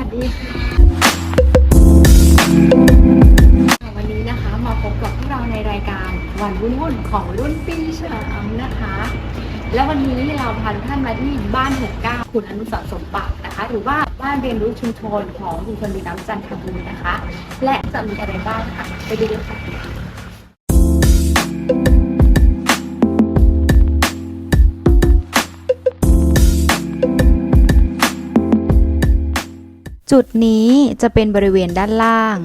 วัสดีวันนี้นะคะมาพบกับพวกเราในรายการวันวุ่นวุ่นของรุ่นปีเฉลิมนะคะ และวันนี้เราพาท่านมาที่บ้านหกเก้าคุณอนุสรสมบัตินะคะ หรือว่าบ้านเรียนรู้ชุมชนของคุณคนดีน้ำจันทบุรีนะคะ และจะมีอะไรบ้างค่ะไปดูกันค่ะ จุดนี้จะเป็นบริเวณด้านล่าง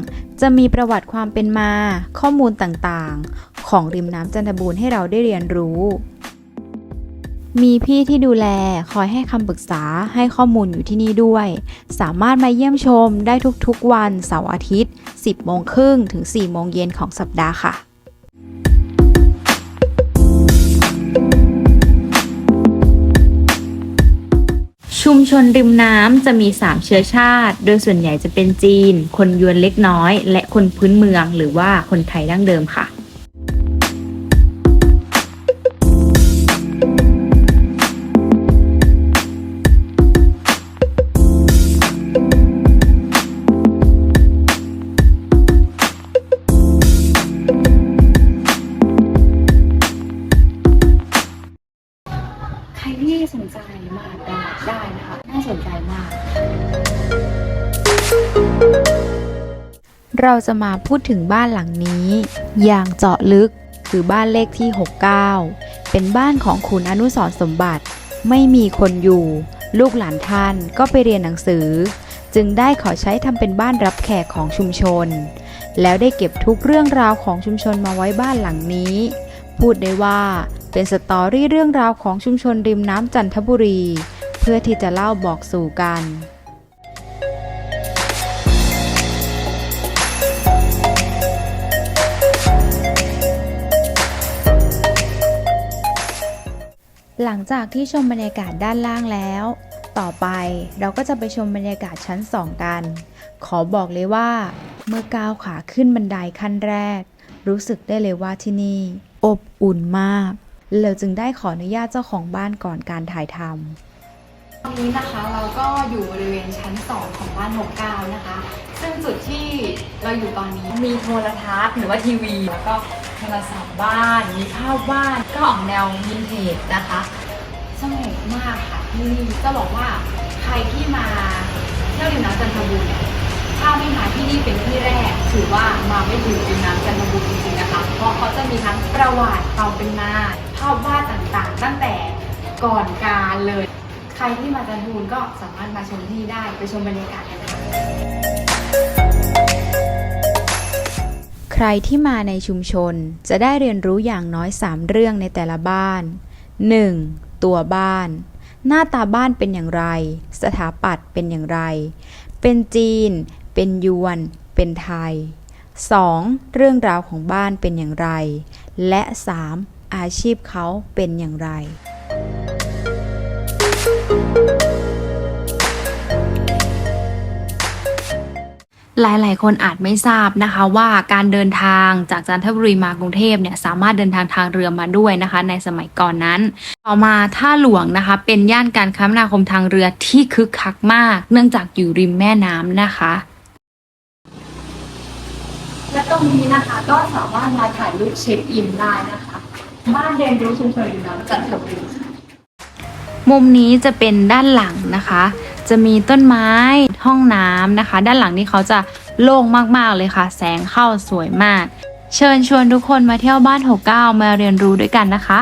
จะมีประวัติความเป็นมา ข้อมูลต่างๆ ของริมน้ำจันทบูรณ์ให้เราได้เรียนรู้ มีพี่ที่ดูแลคอยให้คำปรึกษาให้ข้อมูลอยู่ที่นี่ด้วย สามารถมาเยี่ยมชมได้ทุกๆวันเสาร์อาทิตย์ 10โมงครึ่งถึง4โมงเย็นของสัปดาห์ค่ะ ชุมชนริมน้ำจะมี 3 เชื้อชาติ โดยส่วนใหญ่จะเป็นจีน คนยวนเล็กน้อย และคนพื้นเมืองหรือว่าคนไทยดั้งเดิมค่ะ ที่สนใจมาได้ได้นะคะ น่าสนใจมาก เราจะมาพูดถึงบ้านหลังนี้ อย่างเจาะลึกคือบ้านเลขที่ 69 เป็นบ้านของคุณอนุสรสมบัติ ไม่มีคนอยู่ ลูกหลานท่านก็ไปเรียนหนังสือ จึงได้ขอใช้ทำเป็นบ้านรับแขกของชุมชน แล้วได้เก็บทุกเรื่องราวของชุมชนมาไว้บ้านหลังนี้ พูดได้ว่า เป็นสตอรี่เรื่องราวของชุมชนริมน้ำจันทบุรี เพื่อที่จะเล่าบอกสู่กันหลังจากที่ชมบรรยากาศด้านล่างแล้ว ต่อไปเราก็จะไปชมบรรยากาศชั้น 2 กัน ขอบอกเลยว่า เมื่อก้าวขาขึ้นบันไดขั้นแรก รู้สึกได้เลยว่าที่นี่ อบอุ่นมาก เราจึงได้ขออนุญาตเจ้าของบ้านก่อนการถ่ายทำตอนนี้นะคะเราก็อยู่บริเวณชั้น 2 ของบ้าน69นะคะ ซึ่งจุดที่เราอยู่ตอนนี้มีโทรทัศน์หรือว่าทีวี แล้วก็โทรศัพท์บ้าน มีภาพวาดก็ออกแนววินเทจนะคะสนุกมากค่ะที่นี่จะบอกว่าใครที่มาเที่ยวริมน้ำจันทบุรีถ้าไม่มาที่นี่เป็นที่แรก ถือว่ามาไม่ถึงริมน้ำจันทบุรีจริงๆนะคะ เพราะเขาจะมีทั้งประวัติความเป็นมา ภาพวาดต่างๆ ตั้งแต่ก่อนการเลย ใครที่มาจันทบุรีก็สามารถมาชมที่นี่ได้ไปชมบรรยากาศกันค่ะใครที่มาในชุมชนจะได้เรียนรู้อย่างน้อย 3 เรื่องในแต่ละบ้าน 1. ตัวบ้าน หน้าตาบ้านเป็นอย่างไร สถาปัตย์เป็นอย่างไร เป็นจีน เป็นยวน เป็นไทย 2. เรื่องราวของบ้านเป็นอย่างไร และ 3. อาชีพเขาเป็นอย่างไร หลายๆ คนอาจไม่ทราบนะคะว่าการเดินทางจากจันทบุรีมากรุงเทพเนี่ยสามารถเดินทางทางเรือมาด้วยนะคะ ในสมัยก่อนนั้น ต่อมาท่าหลวงนะคะเป็นย่านการคมนาคมทางเรือที่คึกคักมาก เนื่องจากอยู่ริมแม่น้ำนะคะและตรงนี้นะคะก็สามารถมาถ่ายรูปเช็คอินได้นะคะ บ้านเรียนรู้ชุมชนริมน้ำจันทบุมุมนี้จะเป็นด้านหลังนะคะ จะมีต้นไม้ห้องน้ำนะคะ ด้านหลังนี้เขาจะโล่งมากๆเลยค่ะ แสงเข้าสวยมาก เชิญชวนทุกคนมาเที่ยวบ้าน 69 มาเรียนรู้ด้วยกันนะคะ